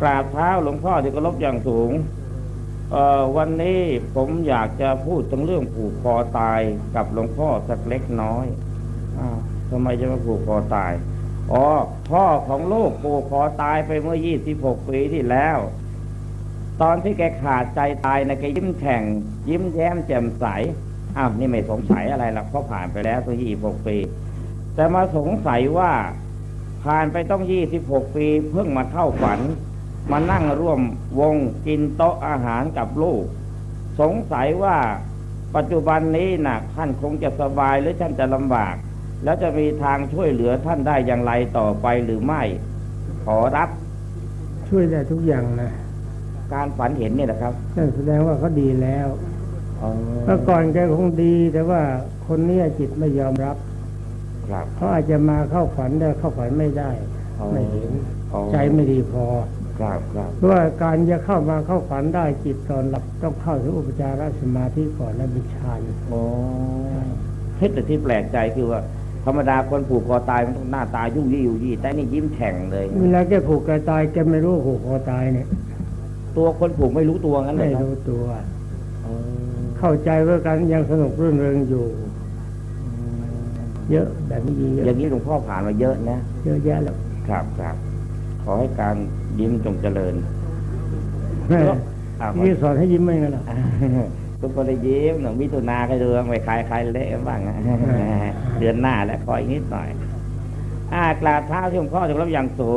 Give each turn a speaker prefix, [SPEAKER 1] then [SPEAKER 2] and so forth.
[SPEAKER 1] กราบเท้าหลวงพ่อที่เคารพอย่างสูงวันนี้ผมอยากจะพูดถึงเรื่องผูกคอตายกับหลวงพ่อสักเล็กน้อยอทำไมจะมาผูกคอตาย อ๋อ พ่อของลูกผูกคอตายไปเมื่อ 26 ปีที่แล้ว ตอนที่แกขาดใจตายนะแกยิ้มแฉ่ง ยิ้มแย้มแจ่มใส อ้าว นี่ไม่สงสัยอะไรหรอกเพราะผ่านไปแล้วตั้ง26 ปี แต่มาสงสัยว่าผ่านไปต้อง 26 ปี เพิ่งมาเข้าฝัน มานั่งร่วมวงกินโต๊ะอาหารกับลูก สงสัยว่าปัจจุบันนี้นะท่านคงจะสบายหรือท่านจะลำบาก แล้วจะมีทางช่วยเหลือท่านได้อย่างไรต่อไปหรือไม่ ขอรับ
[SPEAKER 2] ช่วยได้ทุกอย่างนะ
[SPEAKER 1] การฝันเห็นเนี่ยนะครับ
[SPEAKER 2] นั่นแสดงว่าเขาดีแล้วเมื่อก่อนแกคงดี แต่ว่าคนเนี้ยจิตไม่ยอมรับ
[SPEAKER 1] ครับ
[SPEAKER 2] เขาอาจจะมาเข้าฝันแต่เข้าฝันไม่ได้
[SPEAKER 1] อ๋อ
[SPEAKER 2] ไม่เห็น
[SPEAKER 1] อ๋อ
[SPEAKER 2] ใจไม่ดีพอ
[SPEAKER 1] ครับครับ
[SPEAKER 2] เพราะว่าการจะเข้ามาเข้าฝันได้จิตตอนหลับต้องเข้าถึงอุปจารสมาธิก่อนและมีฌาน
[SPEAKER 1] โอ้เฮ้ยแต่ที่แปลกใจคือว่าธรรมดาคนผูกคอตายมันต้องหน้าตายุ่งยี่ยุ่ยยี่แต่นี่ยิ้มแฉ่งเลย
[SPEAKER 2] เวลาแกผูกแกตายแกไม่รู้ผูกคอตายเนี่ย
[SPEAKER 1] ตัวคนผูกไม่รู้ตัวงั้นเล
[SPEAKER 2] ไม่
[SPEAKER 1] ยครับ
[SPEAKER 2] รู้ตัว
[SPEAKER 1] อ๋อ
[SPEAKER 2] เข้าใจว่ากันยังสนุกรื่นเริงอยู่ เยอะแบบนี้เย
[SPEAKER 1] อ
[SPEAKER 2] อะ
[SPEAKER 1] ย่างนี้หลวงพ่อผ่านมาเยอะนะ
[SPEAKER 2] เยอะแยะแล้ว
[SPEAKER 1] ครับครับ ขอให้การยิ้มจงเจริญ
[SPEAKER 2] แม่
[SPEAKER 1] อ่า
[SPEAKER 2] ที่สอนให้ยิ้มไม่งั้นหรอ
[SPEAKER 1] ทุกคนได้ยิ้มหนึ่งมิถุนาใครเดืองไม่ใครใครเละบ้างนะ
[SPEAKER 2] อ่า
[SPEAKER 1] เดือนหน้าแล้วคอยนิดหน่อยอ่ากราบเท้าที่หลวงพ่อจะรับอย่างสูง